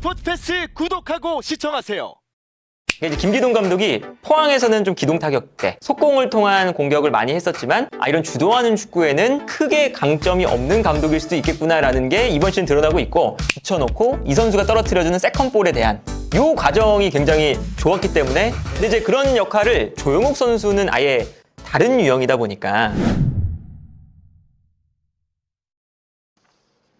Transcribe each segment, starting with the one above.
스포츠 패스 구독하고 시청하세요. 이제 김기동 감독이 포항에서는 좀 기동 타격대, 속공을 통한 공격을 많이 했었지만 아 이런 주도하는 축구에는 크게 강점이 없는 감독일 수도 있겠구나라는 게 이번 시즌 드러나고 있고 붙여놓고 이 선수가 떨어뜨려주는 세컨볼에 대한 요 과정이 굉장히 좋았기 때문에 근데 이제 그런 역할을 조용욱 선수는 아예 다른 유형이다 보니까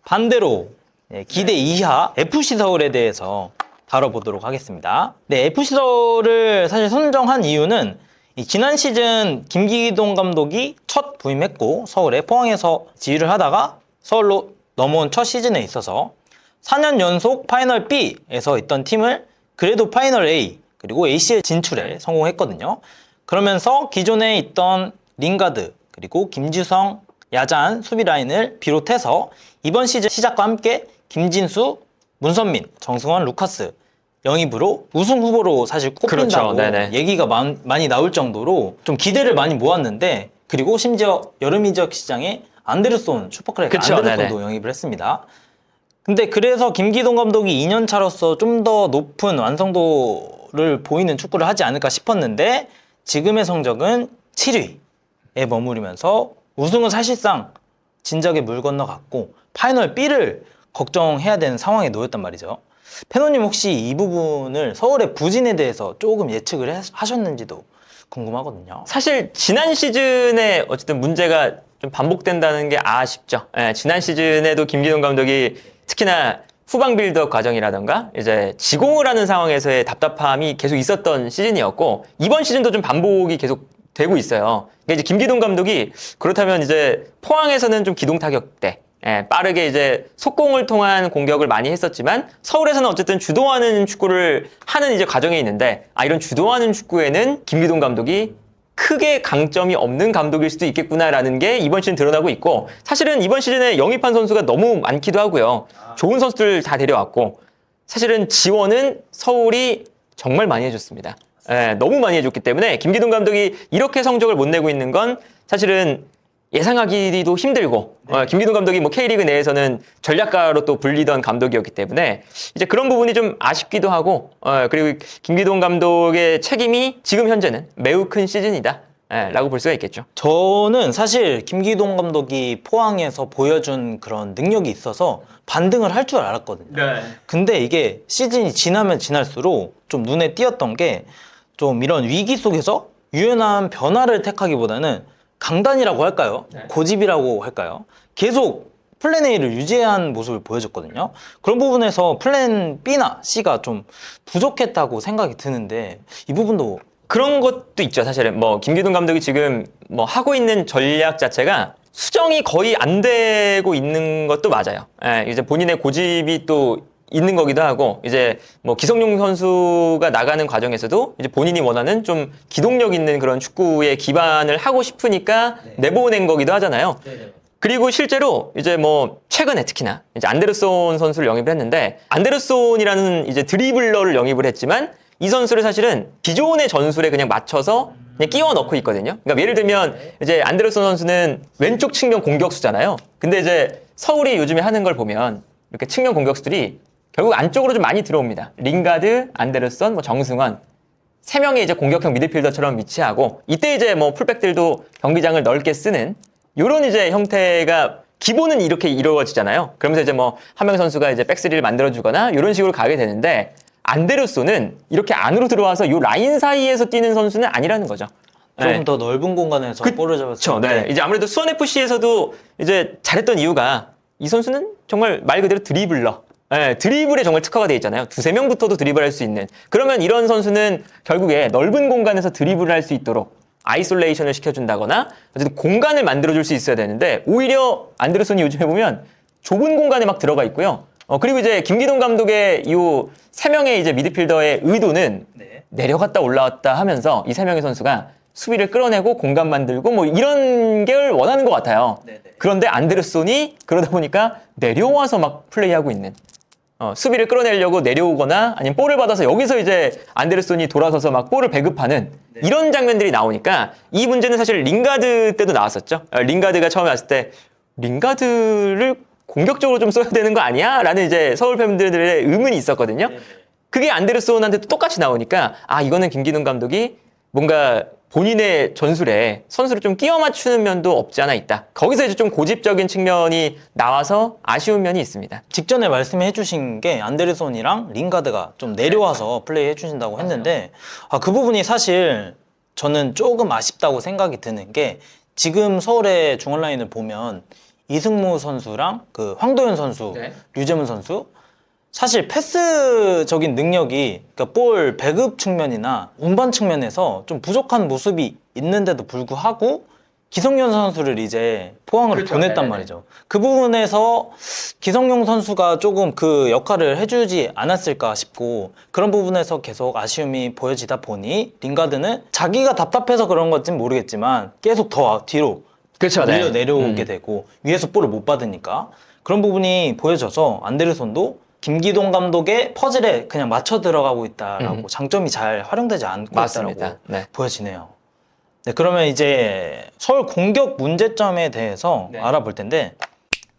반대로 예, 기대 이하 FC 서울에 대해서 다뤄보도록 하겠습니다. 네, FC 서울을 사실 선정한 이유는 이 지난 시즌 김기동 감독이 첫 부임했고 서울에 포항에서 지휘를 하다가 서울로 넘어온 첫 시즌에 있어서 4년 연속 파이널 B에서 있던 팀을 그래도 파이널 A 그리고 ACL 진출에 성공했거든요. 그러면서 기존에 있던 링가드 그리고 김지성, 야잔 수비 라인을 비롯해서 이번 시즌 시작과 함께 김진수, 문선민, 정승환, 루카스 영입으로 우승 후보로 사실 꼽힌다고 그렇죠. 네네. 얘기가 많- 많이 나올 정도로 좀 기대를 많이 모았는데 그리고 심지어 여름 이적 시장에 안데르손 슈퍼크랙 그쵸, 안데르손도 네네. 영입을 했습니다. 근데 그래서 김기동 감독이 2년 차로서 좀 더 높은 완성도를 보이는 축구를 하지 않을까 싶었는데 지금의 성적은 7위에 머무르면서 우승은 사실상 진작에 물 건너갔고 파이널 B를 걱정해야 되는 상황에 놓였단 말이죠. 페노님 혹시 이 부분을 서울의 부진에 대해서 조금 예측을 해- 하셨는지도 궁금하거든요. 사실 지난 시즌에 어쨌든 문제가 좀 반복된다는 게 아쉽죠. 예, 지난 시즌에도 김기동 감독이 특히나 후방 빌드업 과정이라던가 이제 지공을 하는 상황에서의 답답함이 계속 있었던 시즌이었고 이번 시즌도 좀 반복이 계속 되고 있어요. 그러니까 이제 김기동 감독이 그렇다면 이제 포항에서는 좀 기동 타격대 예, 빠르게 이제 속공을 통한 공격을 많이 했었지만 서울에서는 어쨌든 주도하는 축구를 하는 이제 과정에 있는데 아 이런 주도하는 축구에는 김기동 감독이 크게 강점이 없는 감독일 수도 있겠구나라는 게 이번 시즌 드러나고 있고 사실은 이번 시즌에 영입한 선수가 너무 많기도 하고요. 좋은 선수들 다 데려왔고 사실은 지원은 서울이 정말 많이 해줬습니다. 예, 너무 많이 해줬기 때문에 김기동 감독이 이렇게 성적을 못 내고 있는 건 사실은 예상하기도 힘들고 어, 김기동 감독이 뭐 K리그 내에서는 전략가로 또 불리던 감독이었기 때문에 이제 그런 부분이 좀 아쉽기도 하고 어, 그리고 김기동 감독의 책임이 지금 현재는 매우 큰 시즌이다 예, 라고 볼 수가 있겠죠. 저는 사실 김기동 감독이 포항에서 보여준 그런 능력이 있어서 반등을 할 줄 알았거든요. 근데 이게 시즌이 지나면 지날수록 좀 눈에 띄었던 게 좀 이런 위기 속에서 유연한 변화를 택하기보다는 강단이라고 할까요? 고집이라고 할까요? 계속 플랜 A를 유지한 모습을 보여줬거든요. 그런 부분에서 플랜 B나 C가 좀 부족했다고 생각이 드는데 이 부분도 그런 것도 있죠. 사실은 뭐 김기동 감독이 지금 뭐 하고 있는 전략 자체가 수정이 거의 안 되고 있는 것도 맞아요. 예, 이제 본인의 고집이 또 있는 거기도 하고 이제 뭐 기성용 선수가 나가는 과정에서도 이제 본인이 원하는 좀 기동력 있는 그런 축구에 기반을 하고 싶으니까 내보낸 거기도 하잖아요. 그리고 실제로 이제 뭐 최근에 특히나 이제 안데르손 선수를 영입을 했는데 안데르손이라는 이제 드리블러를 영입을 했지만 이 선수를 사실은 기존의 전술에 그냥 맞춰서 그냥 끼워 넣고 있거든요. 그러니까 예를 들면 이제 안데르손 선수는 왼쪽 측면 공격수잖아요. 근데 이제 서울이 요즘에 하는 걸 보면 이렇게 측면 공격수들이 결국 안쪽으로 좀 많이 들어옵니다. 링가드, 안데르손, 뭐 정승환 세 명의 이제 공격형 미드필더처럼 위치하고 이때 이제 뭐 풀백들도 경기장을 넓게 쓰는 이런 이제 형태가 기본은 이렇게 이루어지잖아요. 그러면서 이제 뭐 한 명 선수가 이제 백스리를 만들어주거나 이런 식으로 가게 되는데 안데르소는 이렇게 안으로 들어와서 이 라인 사이에서 뛰는 선수는 아니라는 거죠. 좀 네. 더 넓은 공간에서 볼을 그렇죠. 잡았을 네. 때 이제 아무래도 수원 FC에서도 이제 잘했던 이유가 이 선수는 정말 말 그대로 드리블러. 네, 드리블에 정말 특화가 돼 있잖아요. 두세 명부터도 드리블 할 수 있는. 그러면 이런 선수는 결국에 넓은 공간에서 드리블을 할 수 있도록 아이솔레이션을 시켜준다거나 어쨌든 공간을 만들어줄 수 있어야 되는데 오히려 안데르손이 요즘에 보면 좁은 공간에 막 들어가 있고요. 어, 그리고 이제 김기동 감독의 이 세 명의 이제 미드필더의 의도는 네. 내려갔다 올라왔다 하면서 이 세 명의 선수가 수비를 끌어내고 공간 만들고 뭐 이런 걸 원하는 것 같아요. 네네. 그런데 안데르손이 그러다 보니까 내려와서 막 플레이하고 있는 어, 수비를 끌어내려고 내려오거나 아니면 볼을 받아서 여기서 이제 안데르손이 돌아서서 막 볼을 배급하는 이런 장면들이 나오니까 이 문제는 사실 링가드 때도 나왔었죠. 어, 링가드가 처음에 왔을 때 링가드를 공격적으로 좀 써야 되는 거 아니야? 라는 이제 서울 팬들의 의문이 있었거든요. 그게 안데르손한테도 똑같이 나오니까 아 이거는 김기동 감독이 뭔가 본인의 전술에 선수를 좀 끼워 맞추는 면도 없지 않아 있다. 거기서 이제 좀 고집적인 측면이 나와서 아쉬운 면이 있습니다. 직전에 말씀해 주신 게 안데르손이랑 링가드가 좀 내려와서 플레이 해 주신다고 했는데 아, 그 부분이 사실 저는 조금 아쉽다고 생각이 드는 게 지금 서울의 중원 라인을 보면 이승무 선수랑 그 황도현 선수, 네. 류재문 선수 사실 패스적인 능력이 그러니까 볼 배급 측면이나 운반 측면에서 좀 부족한 모습이 있는데도 불구하고 기성용 선수를 이제 포항으로 그렇죠. 보냈단 네네네. 말이죠. 그 부분에서 기성용 선수가 조금 그 역할을 해주지 않았을까 싶고 그런 부분에서 계속 아쉬움이 보여지다 보니 링가드는 자기가 답답해서 그런 건지 모르겠지만 계속 더 뒤로 그렇죠. 밀려 내려오게 음. 되고 위에서 볼을 못 받으니까 그런 부분이 보여져서 안데르손도 김기동 감독의 퍼즐에 그냥 맞춰 들어가고 있다라고 음. 장점이 잘 활용되지 않고 맞습니다. 있다라고 네. 보여지네요. 네, 그러면 이제 서울 공격 문제점에 대해서 네. 알아볼 텐데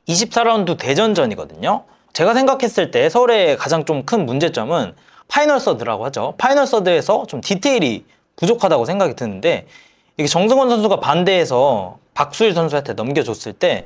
24라운드 대전전이거든요. 제가 생각했을 때 서울의 가장 좀 큰 문제점은 파이널 서드라고 하죠. 파이널 서드에서 좀 디테일이 부족하다고 생각이 드는데 이게 정승원 선수가 반대해서 박수일 선수한테 넘겨줬을 때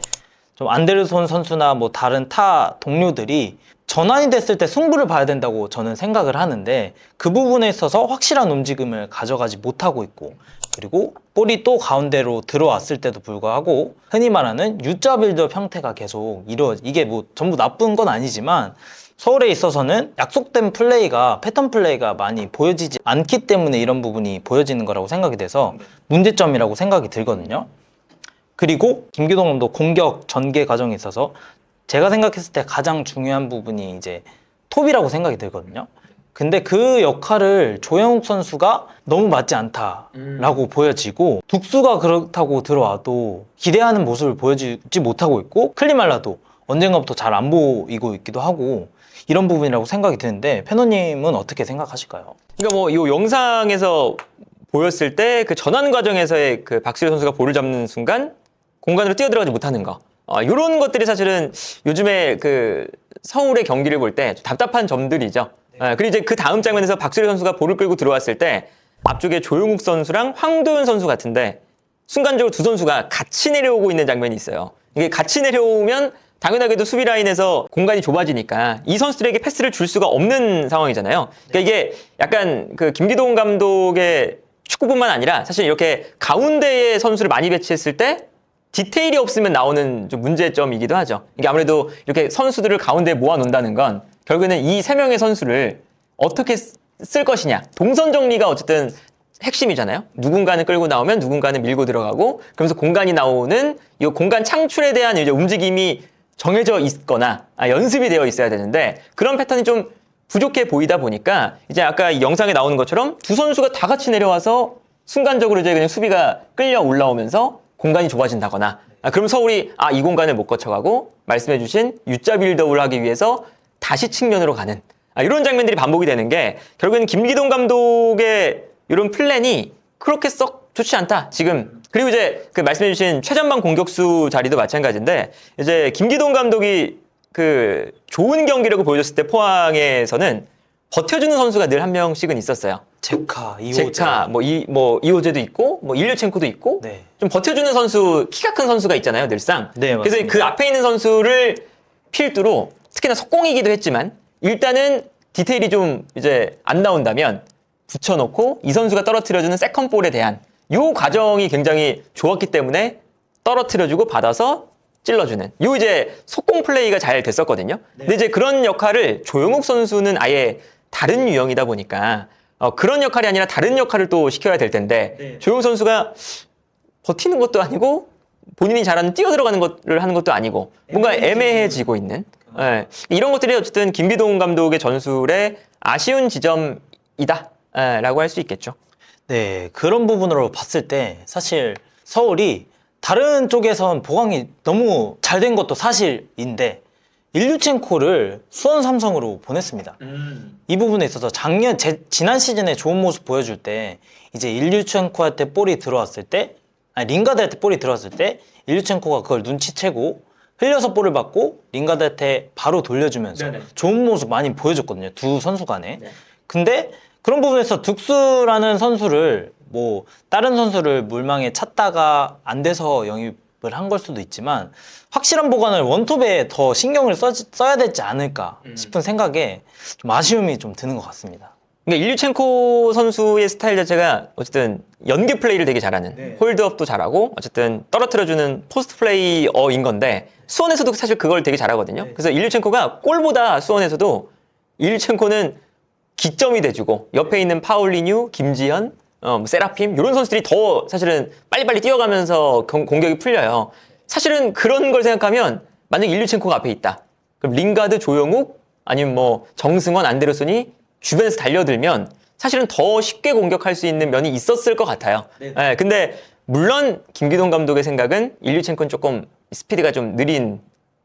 좀 안데르손 선수나 뭐 다른 타 동료들이 전환이 됐을 때 승부를 봐야 된다고 저는 생각을 하는데 그 부분에 있어서 확실한 움직임을 가져가지 못하고 있고 그리고 볼이 또 가운데로 들어왔을 때도 불구하고 흔히 말하는 U자 빌드업 형태가 계속 이루어 이게 뭐 전부 나쁜 건 아니지만 서울에 있어서는 약속된 플레이가 패턴 플레이가 많이 보여지지 않기 때문에 이런 부분이 보여지는 거라고 생각이 돼서 문제점이라고 생각이 들거든요. 그리고 김기동 감독 공격 전개 과정에 있어서 제가 생각했을 때 가장 중요한 부분이 이제 톱이라고 생각이 들거든요. 근데 그 역할을 조영욱 선수가 너무 맞지 않다라고 보여지고 둑수가 그렇다고 들어와도 기대하는 모습을 보여주지 못하고 있고 클리말라도 언젠가부터 잘 안 보이고 있기도 하고 이런 부분이라고 생각이 드는데 페노님은 어떻게 생각하실까요? 그러니까 뭐 이 영상에서 보였을 때 그 전환 과정에서의 그 박수일 선수가 볼을 잡는 순간 공간으로 뛰어들어가지 못하는 거. 어, 이런 것들이 사실은 요즘에 그 서울의 경기를 볼 때 답답한 점들이죠. 예, 그리고 이제 그 다음 장면에서 박수일 선수가 볼을 끌고 들어왔을 때 앞쪽에 조용욱 선수랑 황도현 선수 같은데 순간적으로 두 선수가 같이 내려오고 있는 장면이 있어요. 이게 같이 내려오면 당연하게도 수비 라인에서 공간이 좁아지니까 이 선수들에게 패스를 줄 수가 없는 상황이잖아요. 그러니까 이게 약간 그 김기동 감독의 축구뿐만 아니라 사실 이렇게 가운데에 선수를 많이 배치했을 때 디테일이 없으면 나오는 좀 문제점이기도 하죠. 이게 아무래도 이렇게 선수들을 가운데 모아 놓는다는 건 결국에는 이 세 명의 선수를 어떻게 쓰- 쓸 것이냐. 동선 정리가 어쨌든 핵심이잖아요. 누군가는 끌고 나오면 누군가는 밀고 들어가고 그러면서 공간이 나오는 이 공간 창출에 대한 이제 움직임이 정해져 있거나 아, 연습이 되어 있어야 되는데 그런 패턴이 좀 부족해 보이다 보니까 이제 아까 이 영상에 나오는 것처럼 두 선수가 다 같이 내려와서 순간적으로 이제 그냥 수비가 끌려 올라오면서 공간이 좁아진다거나. 아, 그럼 서울이 아 이 공간을 못 거쳐가고 말씀해주신 U자 빌드업을 하기 위해서 다시 측면으로 가는. 아, 이런 장면들이 반복이 되는 게 결국에는 김기동 감독의 이런 플랜이 그렇게 썩 좋지 않다. 지금 그리고 이제 그 말씀해주신 최전방 공격수 자리도 마찬가지인데 이제 김기동 감독이 그 좋은 경기라고 보여줬을 때 포항에서는 버텨주는 선수가 늘 한 명씩은 있었어요. 제카, 이호자. 제카, 뭐, 이, 뭐, 이호재도 있고, 뭐, 일류첸코도 있고, 네. 좀 버텨주는 선수, 키가 큰 선수가 있잖아요, 늘상. 네, 그래서 맞습니다. 그 앞에 있는 선수를 필두로, 특히나 속공이기도 했지만, 일단은 디테일이 좀 이제 안 나온다면, 붙여놓고, 이 선수가 떨어뜨려주는 세컨볼에 대한, 요 과정이 굉장히 좋았기 때문에, 떨어뜨려주고 받아서 찔러주는. 요 이제 속공 플레이가 잘 됐었거든요. 근데 이제 그런 역할을 조용욱 선수는 아예 다른 유형이다 보니까 어, 그런 역할이 아니라 다른 역할을 또 시켜야 될 텐데 네. 조용욱 선수가 버티는 것도 아니고 본인이 잘하는 뛰어 들어가는 것을 하는 것도 아니고 뭔가 애매해지고 있는 예, 이런 것들이 어쨌든 김기동 감독의 전술의 아쉬운 지점이다. 예, 라고 할 수 있겠죠. 네, 그런 부분으로 봤을 때 사실 서울이 다른 쪽에선 보강이 너무 잘 된 것도 사실인데 일류첸코를 수원 삼성으로 보냈습니다. 이 부분에 있어서 작년 제, 지난 시즌에 좋은 모습 보여줄 때 이제 일류첸코한테 볼이 들어왔을 때 아니 링가드한테 볼이 들어왔을 때 일류첸코가 그걸 눈치채고 흘려서 볼을 받고 링가드한테 바로 돌려주면서 네네. 좋은 모습 많이 보여줬거든요. 두 선수 간에. 네. 근데 그런 부분에서 득수라는 선수를 뭐 다른 선수를 물망에 찾다가 안 돼서 영입을 한 걸 수도 있지만 확실한 보관을 원톱에 더 신경을 써, 써야 되지 않을까 음. 싶은 생각에 좀 아쉬움이 좀 드는 것 같습니다. 그러니까 일류첸코 선수의 스타일 자체가 어쨌든 연계 플레이를 되게 잘하는 네. 홀드업도 잘하고 어쨌든 떨어뜨려주는 포스트 플레이어인 건데 수원에서도 사실 그걸 되게 잘하거든요. 그래서 일류첸코가 골보다 수원에서도 일류첸코는 기점이 돼주고 옆에 있는 파울리뉴, 김지현, 어, 뭐 세라핌 이런 선수들이 더 사실은 빨리빨리 뛰어가면서 경- 공격이 풀려요. 사실은 그런 걸 생각하면 만약 일류첸코가 앞에 있다. 그럼 링가드, 조영욱 아니면 뭐 정승원, 안데르손이 주변에서 달려들면 사실은 더 쉽게 공격할 수 있는 면이 있었을 것 같아요. 예, 근데 물론 김기동 감독의 생각은 일류첸코는 조금 스피드가 좀 느린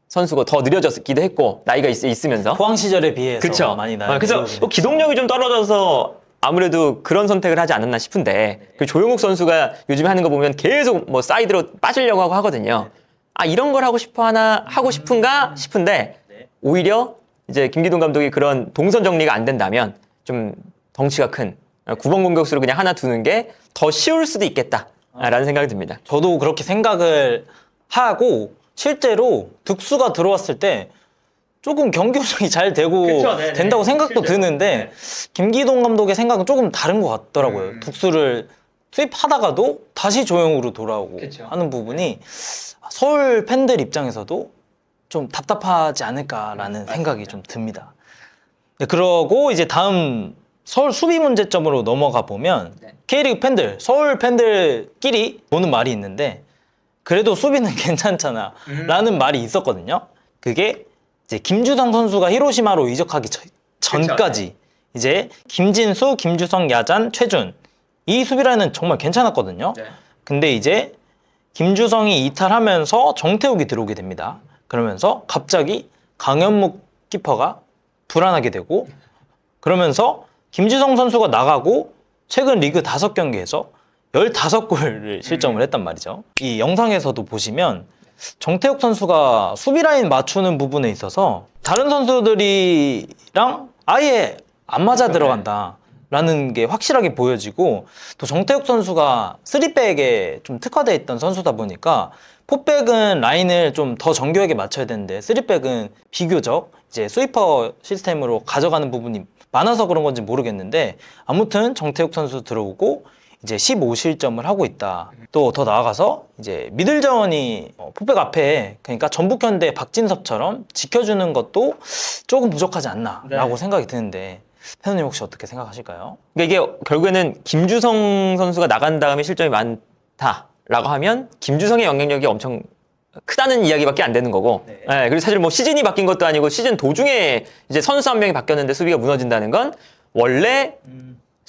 선수고 더 느려졌기도 했고 나이가 있, 있으면서 포항 시절에 비해서 그렇죠. 많이 나. 어, 그래서 뭐 기동력이 좀 떨어져서 아무래도 그런 선택을 하지 않았나 싶은데 그 조용욱 선수가 요즘 하는 거 보면 계속 뭐 사이드로 빠지려고 하고 하거든요. 아 이런 걸 하고 싶어 하나 하고 싶은가 싶은데 오히려 이제 김기동 감독이 그런 동선 정리가 안 된다면 좀 덩치가 큰 어, 9번 공격수를 그냥 하나 두는 게 더 쉬울 수도 있겠다라는 생각이 듭니다. 저도 그렇게 생각을 하고 실제로 득수가 들어왔을 때 조금 경기 운영이 잘 되고 그쵸, 네네. 된다고 생각도 실제로. 드는데 김기동 감독의 생각은 조금 다른 것 같더라고요. 음. 득수를 투입하다가도 다시 조용으로 돌아오고 그쵸. 하는 부분이 서울 팬들 입장에서도 좀 답답하지 않을까라는 생각이 좀 듭니다. 네, 그러고 이제 다음 서울 수비 문제점으로 넘어가 보면 네. K리그 팬들, 서울 팬들끼리 보는 말이 있는데 그래도 수비는 괜찮잖아 라는 말이 있었거든요. 그게 이제 김주성 선수가 히로시마로 이적하기 저- 전까지 이제 김진수, 김주성, 야잔, 최준 이 수비라인은 정말 괜찮았거든요. 근데 이제 김주성이 이탈하면서 정태욱이 들어오게 됩니다. 그러면서 갑자기 강현묵 키퍼가 불안하게 되고 그러면서 김주성 선수가 나가고 최근 리그 다섯 경기에서 15골을 실점을 했단 말이죠. 이 영상에서도 보시면 정태욱 선수가 수비 라인 맞추는 부분에 있어서 다른 선수들이랑 아예 안 맞아 들어간다. 라는 게 확실하게 보여지고 또 정태욱 선수가 3백에 좀 특화되어 있던 선수다 보니까 포백은 라인을 좀 더 정교하게 맞춰야 되는데 3백은 비교적 이제 스위퍼 시스템으로 가져가는 부분이 많아서 그런 건지 모르겠는데 아무튼 정태욱 선수 들어오고 이제 15실점을 하고 있다. 또 더 나아가서 이제 미들 자원이 어, 포백 앞에 그러니까 전북현대 박진섭처럼 지켜주는 것도 조금 부족하지 않나라고 생각이 드는데 패너님 혹시 어떻게 생각하실까요? 그러니까 이게 결국에는 김주성 선수가 나간 다음에 실점이 많다라고 하면 김주성의 영향력이 엄청 크다는 이야기밖에 안 되는 거고. 예, 그리고 사실 뭐 시즌이 바뀐 것도 아니고 시즌 도중에 이제 선수 한 명이 바뀌었는데 수비가 무너진다는 건 원래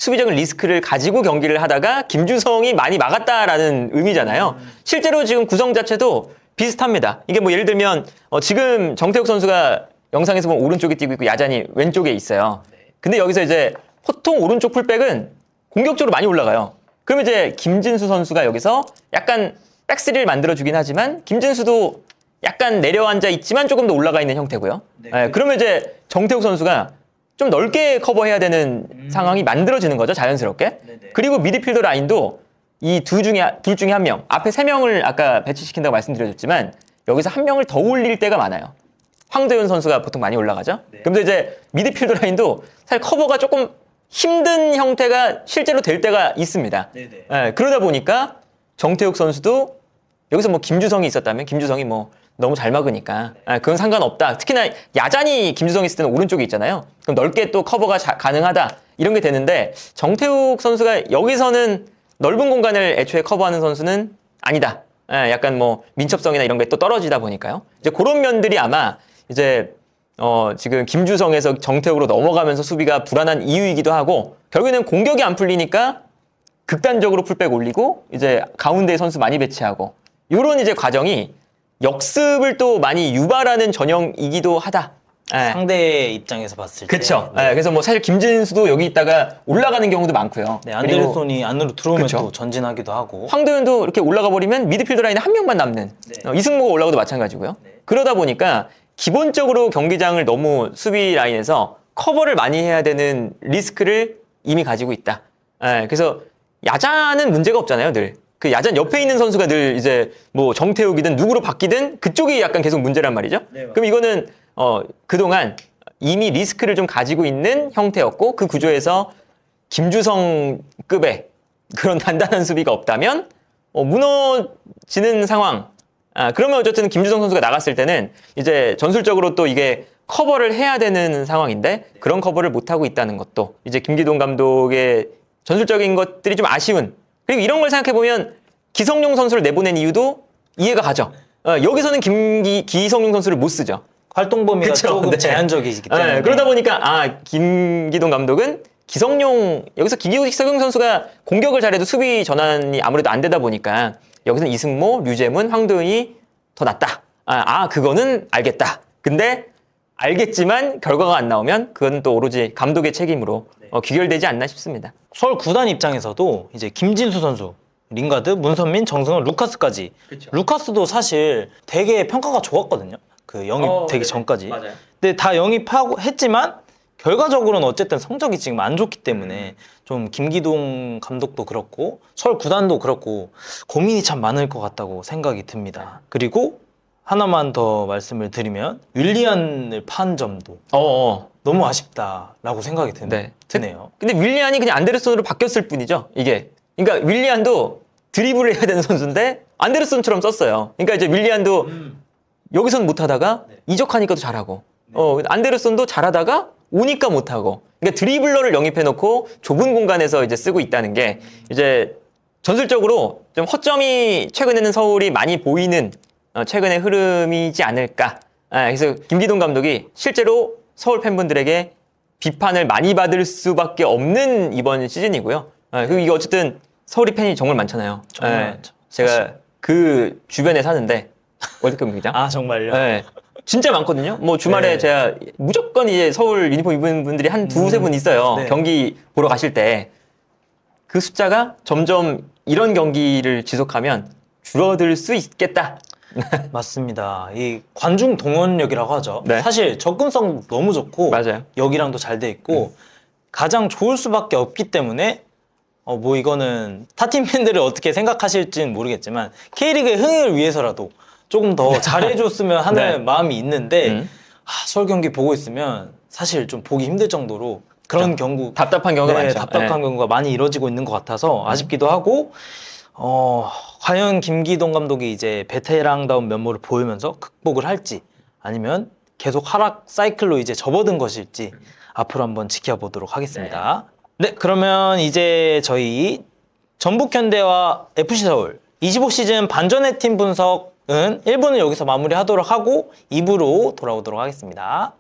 수비적인 리스크를 가지고 경기를 하다가 김주성이 많이 막았다라는 의미잖아요. 실제로 지금 구성 자체도 비슷합니다. 이게 뭐 예를 들면 어, 지금 정태욱 선수가 영상에서 보면 오른쪽에 뛰고 있고 야잔이 왼쪽에 있어요. 근데 여기서 이제 보통 오른쪽 풀백은 공격적으로 많이 올라가요. 그러면 이제 김진수 선수가 여기서 약간 백스리를 만들어주긴 하지만 김진수도 약간 내려앉아 있지만 조금 더 올라가 있는 형태고요. 예, 그러면 이제 정태욱 선수가 좀 넓게 커버해야 되는 상황이 만들어지는 거죠, 자연스럽게. 그리고 미드필더 라인도 이 두 중에 둘 중에 한 명, 앞에 세 명을 아까 배치시킨다고 말씀드렸지만 여기서 한 명을 더 올릴 때가 많아요. 황도현 선수가 보통 많이 올라가죠. 그런데 이제 미드필더 라인도 사실 커버가 조금 힘든 형태가 실제로 될 때가 있습니다. 예, 그러다 보니까 정태욱 선수도 여기서 뭐 김주성이 있었다면 김주성이 뭐 너무 잘 막으니까 아, 그건 상관없다. 특히나 야잔이 김주성이 있을 때는 오른쪽에 있잖아요. 그럼 넓게 또 커버가 자- 가능하다 이런 게 되는데 정태욱 선수가 여기서는 넓은 공간을 애초에 커버하는 선수는 아니다. 예, 약간 뭐 민첩성이나 이런 게 또 떨어지다 보니까요. 이제 그런 면들이 아마 이제 어, 지금 김주성에서 정태욱으로 넘어가면서 수비가 불안한 이유이기도 하고 결국에는 공격이 안 풀리니까 극단적으로 풀백 올리고 이제 가운데 선수 많이 배치하고 이런 이제 과정이 역습을 또 많이 유발하는 전형이기도 하다. 예. 상대 입장에서 봤을 때. 그쵸. 네. 예, 그래서 뭐 사실 김진수도 여기 있다가 올라가는 경우도 많고요. 네, 그리고 안데르손이 안으로 들어오면 그쵸. 또 전진하기도 하고. 황도현도 이렇게 올라가 버리면 미드필더 라인에 한 명만 남는 네. 어, 이승모가 올라가도 마찬가지고요. 네. 그러다 보니까 기본적으로 경기장을 너무 수비 라인에서 커버를 많이 해야 되는 리스크를 이미 가지고 있다. 예, 그래서 야자는 문제가 없잖아요, 늘. 그 야잔 옆에 있는 선수가 늘 이제 뭐 정태욱이든 누구로 바뀌든 그쪽이 약간 계속 문제란 말이죠. 네, 그럼 이거는 어 그동안 이미 리스크를 좀 가지고 있는 형태였고 그 구조에서 김주성급의 그런 단단한 수비가 없다면 어, 무너지는 상황. 아, 그러면 어쨌든 김주성 선수가 나갔을 때는 이제 전술적으로 또 이게 커버를 해야 되는 상황인데 그런 커버를 못 하고 있다는 것도 이제 김기동 감독의 전술적인 것들이 좀 아쉬운 그리고 이런 걸 생각해 보면 기성용 선수를 내보낸 이유도 이해가 가죠. 어, 여기서는 김기 기성용 선수를 못 쓰죠. 활동 범위가 그쵸, 조금 네. 제한적이기 때문에. 네, 그러다 보니까 아 김기동 감독은 기성용 여기서 기성용 선수가 공격을 잘해도 수비 전환이 아무래도 안 되다 보니까 여기서는 이승모, 류재문, 황도현이 더 낫다. 아, 아 그거는 알겠다. 근데 알겠지만 결과가 안 나오면 그건 또 오로지 감독의 책임으로 어, 귀결되지 않나 싶습니다. 서울 구단 입장에서도 이제 김진수 선수, 링가드, 문선민, 정승원, 루카스까지. 루카스도 사실 되게 평가가 좋았거든요. 그 영입되기 전까지. 근데 다 영입하고 했지만 결과적으로는 어쨌든 성적이 지금 안 좋기 때문에 좀 김기동 감독도 그렇고 서울 구단도 그렇고 고민이 참 많을 것 같다고 생각이 듭니다. 그리고 하나만 더 말씀을 드리면 윌리안을 판 점도 어, 어. 너무 아쉽다라고 생각이 드, 네. 드네요. 근데 윌리안이 그냥 안데르손으로 바뀌었을 뿐이죠. 이게. 그러니까 윌리안도 드리블을 해야 되는 선수인데 안데르손처럼 썼어요. 그러니까 이제 윌리안도 여기선 못하다가 이적하니까 또 잘하고 어, 안데르손도 잘하다가 오니까 못하고 그러니까 드리블러를 영입해놓고 좁은 공간에서 이제 쓰고 있다는 게 이제 전술적으로 좀 허점이 최근에는 서울이 많이 보이는 어, 최근의 흐름이지 않을까. 아, 그래서 김기동 감독이 실제로 서울 팬분들에게 비판을 많이 받을 수밖에 없는 이번 시즌이고요. 아, 그리고 이게 어쨌든 서울이 팬이 정말 많잖아요. 정말 예, 많죠. 제가 그 주변에 사는데 월드컵 경기장. 아 정말요? 네. 진짜 많거든요. 뭐 주말에 네. 제가 무조건 이제 서울 유니폼 입은 분들이 한 두세 분 있어요. 네. 경기 보러 가실 때. 그 숫자가 점점 이런 경기를 지속하면 줄어들 수 있겠다. 맞습니다. 이 관중 동원력이라고 하죠. 네. 사실 접근성 너무 좋고 맞아요. 여기랑도 잘 돼 있고 가장 좋을 수밖에 없기 때문에 어 뭐 이거는 타팀 팬들을 어떻게 생각하실지는 모르겠지만 K리그의 흥행을 위해서라도 조금 더 잘해줬으면 하는 네. 마음이 있는데 음. 아, 서울 경기 보고 있으면 사실 좀 보기 힘들 정도로 그런 경우 답답한 경우가 네, 많죠. 답답한 네. 경우가 많이 이뤄지고 있는 것 같아서 아쉽기도 하고 어, 과연 김기동 감독이 이제 베테랑다운 면모를 보이면서 극복을 할지 아니면 계속 하락 사이클로 이제 접어든 것일지 앞으로 한번 지켜보도록 하겠습니다. 네, 그러면 이제 저희 전북 현대와 FC 서울 25 시즌 반전의 팀 분석은 1부는 여기서 마무리하도록 하고 2부로 돌아오도록 하겠습니다.